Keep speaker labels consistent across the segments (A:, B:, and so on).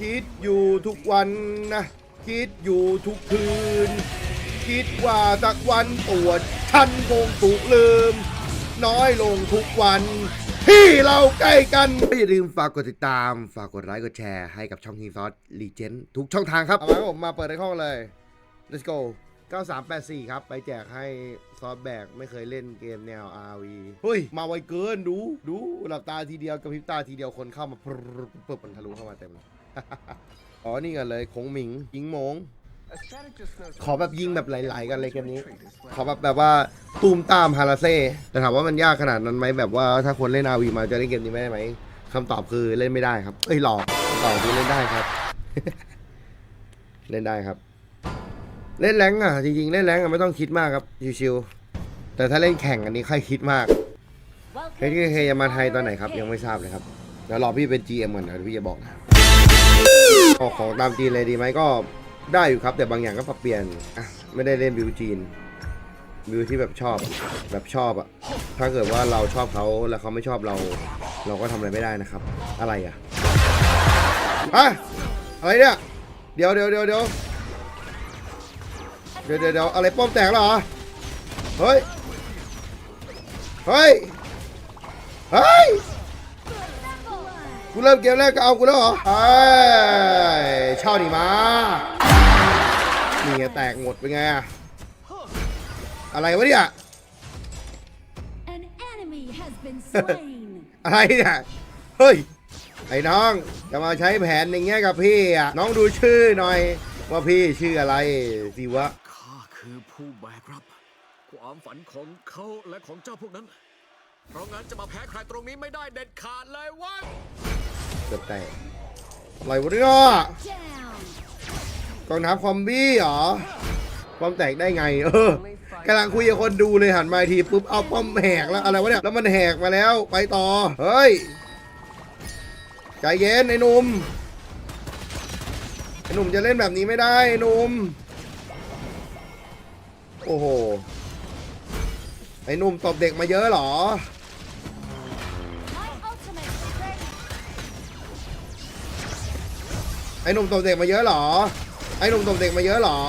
A: คิดอยู่ทุกวันนะ คิดอยู่ทุกคืน คิดว่าสักวันปวดฉันคงถูกลืม น้อยลงทุกวัน ที่เราใกล้กันอย่าลืมฝากกดติดตาม ฝากกดไลค์กดแชร์ให้กับช่อง King Sauce Legend ทุกช่องทางครับ เอามาครับผมมาเปิดในห้องเลย let's go 9384 ครับ ไปแจกให้ซอสแบกไม่เคยเล่นเกมแนว RV เฮ้ย มาไวเกิน ดู ดู หลับตาทีเดียวกับพริบตาทีเดียวคนเข้ามาปรึบปึ๊บมันทะลุเข้ามาเต็ม อ๋อนี่กันเลยคงหมิงยิงมง ขอแบบยิงแบบไหลๆกันเลยเกมนี้ ขอแบบแบบว่าตูมตามฮาราเซ่แต่ถามว่ามันยากขนาดนั้นไหมแบบว่าถ้าคนเล่นอาวีมาจะเล่นเกมนี้ไม่ได้ไหมคำตอบคือเล่นไม่ได้ครับ เอ้ยหลอกตอบคือเล่นได้ครับ เล่นได้ครับ เล่นแรงอะ จริงๆ เล่นแรงอะไม่ต้องคิดมากครับชิวๆแต่ถ้าเล่นแข่งอันนี้ค่อยคิดมากเฮ้ยเคจะมาไทยตอนไหนครับ ยังไม่ทราบเลยครับเดี๋ยวรอพี่เป็น GM ก่อนนะเดี๋ยวพี่จะบอกนะ ออกของตามจีนเลยดีไหมก็ได้อยู่ครับ แต่บางอย่างก็ปรับเปลี่ยนอะไม่ได้เล่นบิวจีนบิวที่แบบชอบแบบชอบอะถ้าเกิดว่าเราชอบเขาแล้วเขาไม่ชอบเรา เราก็ทำอะไรไม่ได้นะครับ อะไรอะอะอะไรเนี่ยเดี๋ยวเดี๋ยวเดี๋ยวเดี๋ยวเดี๋ยวเดี๋ยวเดี๋ยวอะไรป้อมแตกแล้วเหรอเฮ้ยเฮ้ยเฮ้ย กูเริ่มเกมแรกก็เอากูแล้วเหรอเฮ้ยเช่านี่มานี่ไงแตกหมดเป็นไงอะอะไรวะเนี่ย
B: An enemy has been slain.
A: อะไรเนี่ย เฮ้ย ไอ้น้อง จะมาใช้แผนอย่างเงี้ยกับพี่อะน้องดูชื่อหน่อย ว่าพี่ชื่ออะไรสิวะ
C: ข้าคือผู้แบกรับ ความฝันของเขาและของเจ้าพวกนั้น เพราะงั้นจะมาแพ้ใครตรงนี้ไม่ได้เด็ดขาดเลยเวะ
A: เกือบแตกอะไรวะเนี่ยกองทัพคอมบี้เหรอป้อมแตกได้ไง เออกำลังคุยกับคนดูเลยหันมาทีปุ๊บเอาป้อมแหกแล้วอะไรวะเนี่ยแล้วมันแหกมาแล้วไปต่อเฮ้ยใจเย็นไอ้หนุ่มไอ้หนุ่มจะเล่นแบบนี้ไม่ได้ไอ้หนุ่มโอ้โหไอ้หนุ่มตบเด็กมาเยอะเหรอ อ้หนุ่มตบเด็กมาเยอะหรอ ไอ้หนุ่มตบเด็กมาเยอะหรอ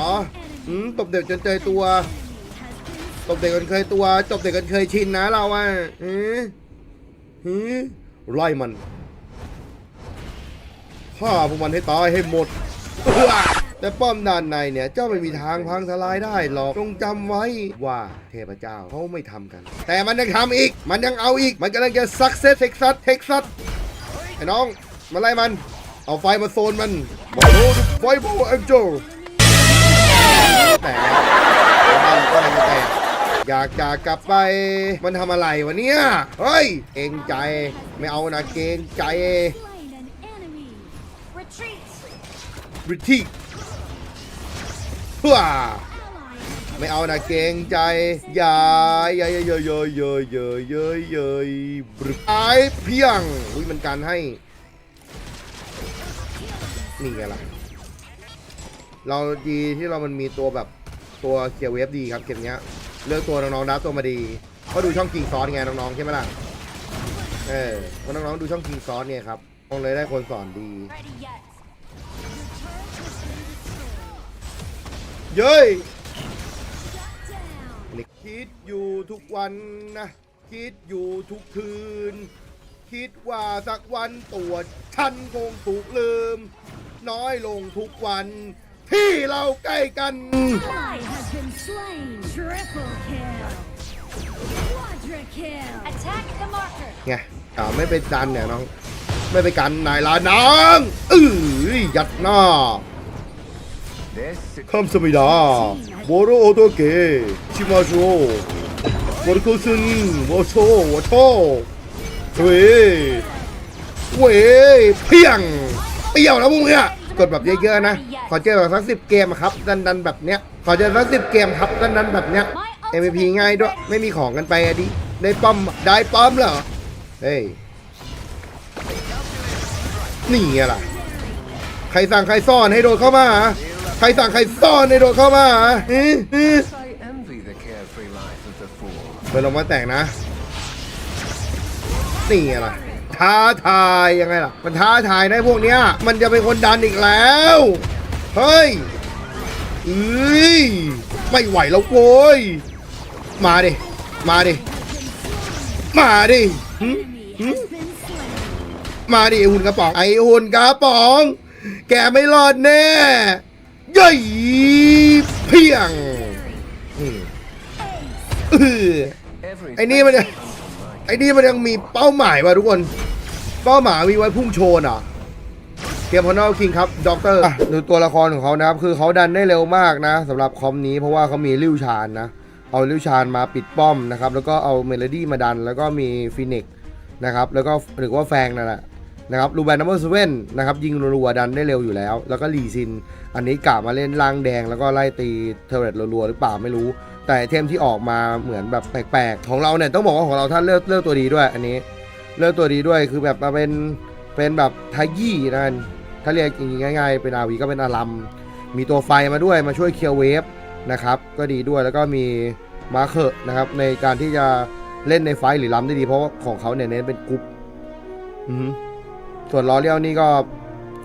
A: อืมตบเด็กจนเจอตัวตบเด็กกันเคยตัวตบเด็กกันเคยชินนะเราอะหือหือไล่มันฆ่าพวกมันให้ตายให้หมดแต่ป้อมด้านในเนี่ยเจ้าไม่มีทางพังทลายได้หรอกจงจำไว้ว่าเทพเจ้าเขาไม่ทำกัน แต่มันยังทำอีก มันยังเอาอีก มันกำลังจะซักเซสเท็กซัสเท็กซัสไอ้น้องมาไล่มัน เอาไฟมาโซนมันบอกโอ้ไฟโบเอ็นโจแต่บ้านก็ไม่แตกอยากจะกลับไป มันทำอะไรวะเนี่ย เฮ้ย เกรงใจ ไม่เอานะเกรงใจ
B: slain an enemy. Retreat.
A: บริทีว้า
B: Ally
A: ไม่เอานะเกรงใจ อย่าอย่าอย่าอย่าอย่าอย่าอย่าอย่าอย่าบริไอเพียง อุ้ยมันการให้ นี่ไงล่ะ เราดีที่เรามันมีตัวแบบตัวเคียวเวฟดีครับเกมเนี้ย เลือกตัวน้องๆดับตัวมาดีเพราะดูช่องกิงซอนไงน้องๆใช่ไหมล่ะ เออพราน้องๆดูช่องกิงซอนเนี่ยครับน้องเลยได้คนสอนดี เย้ยคิดอยู่ทุกวันนะ คิดอยู่ทุกคืน คิดว่าสักวันตัวฉันคงถูกลืม น้อยลงทุกวัน ที่เราใกล้กัน
B: Ally has been slain. Triple kill. Quadra kill. Attack the marker.
A: ไงอ่าไม่ไปดันเนี่ยน้อง ไม่ไปกันนายลานางอื้อยัดหน้าคำสมิดาโบโรโอโตเกะชิมาโชโบรโกซึนโวโชโวโชเว้ยเว้ยเพียง เปรี้ยวแล้วพวกเนี้ยกดแบบเยอะๆนะ ขอเจอแบบสักสิบเกมอะครับดันๆแบบเนี้ย ขอเจอสักสิบเกมครับดันๆแบบเนี้ย MVP ง่ายด้วย ไม่มีของกันไปอะดิ ได้ป้อมได้ป้อมเหรอ เฮ้ย นี่ไงล่ะใครสั่งใครซ่อนให้โดนเข้ามา ใครสั่งใครซ่อนให้โดนเข้ามาอื้ออื้อ
D: I envy the carefree life of the fool.
A: เปิดลงมาแตกนะ นี่ไงล่ะ ท้าทายยังไงล่ะ มันท้าทายในะพวกเนี้ย มันจะเป็นคนดันอีกแล้ว เฮ้ยเอ้ยไม่ไหวแล้วโว้ย มาดิ มาดิ มาดิมาดิไอ้หุ่นกระป๋องไอ้หุ่นกระป๋อง แกไม่รอดแน่เย้ยเพียงไอ้นี่มันไอ้นี่มันยังมีเป้าหมายว่ะทุกคน เป้าหมายมีไว้พุ่งโชนอะเกมพอนอลคิงครับด็อกเตอร์ดูตัวละครของเขานะครับ คือเขาดันได้เร็วมากนะสำหรับคอมนี้เพราะว่าเขามีลิ้วชานนะ เอาลิ้วชานมาปิดป้อมนะครับ แล้วก็เอาเมโลดี้มาดัน แล้วก็มีฟินิกซ์นะครับ แล้วก็หรือว่าแฟงนั่นแหละนะครับรูแบนนัมเบอร์เซเว่นนะครับ ยิงรัวๆดันได้เร็วอยู่แล้ว แล้วก็ลีซิน อันนี้กะมาเล่นล่างแดง แล้วก็ไล่ตีเทอร์เรตรัวๆหรือเปล่าไม่รู้ แต่เทมที่ออกมาเหมือนแบบแปลกๆ ของเราเนี่ยต้องบอกว่าของเราท่านเลือกเลือกตัวดีด้วยอันนี้ เลือกตัวดีด้วยคือแบบมาเป็นเป็นแบบทายี่นั่นถ้าเรียกอย่างง่ายๆเป็นอาวีก็เป็นอารัมมีตัวไฟมาด้วยมาช่วยเคลียร์เวฟนะครับ ก็ดีด้วยแล้วก็มีมาเคอะนะครับ ในการที่จะเล่นในไฟหรือล้ำได้ดีเพราะว่าของเขาเนี่ยเน้นเป็นกรุ๊ปส่วนล้อเลี้ยวนี่ก็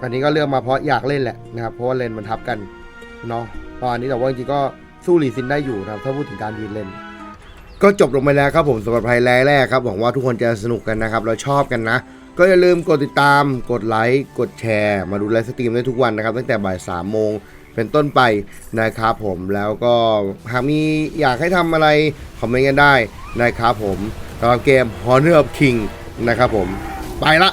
A: อันนี้ก็เลือกมาเพราะอยากเล่นแหละนะครับ เพราะว่าเลนมันทับกันเนาะตอนนี้แต่ว่าจริงๆก็สู้ลีซินได้อยู่นะครับ ถ้าพูดถึงการยืนเล่น ก็จบลงไปแล้วครับผมสำหรับไฮไลท์แรกครับหวังว่าทุกคนจะสนุกกันนะครับเราชอบกันนะ ก็อย่าลืมกดติดตาม กดไลค์กดแชร์ มาดูไลฟ์สตรีมได้ทุกวันนะครับ ตั้งแต่บ่าย3ามโมงเป็นต้นไปนะครับผมแล้วก็หากมีอยากให้ทำอะไร คอมเมนต์กันได้นะครับผมสำหรับเกม Honor of King นะครับผม ไปละ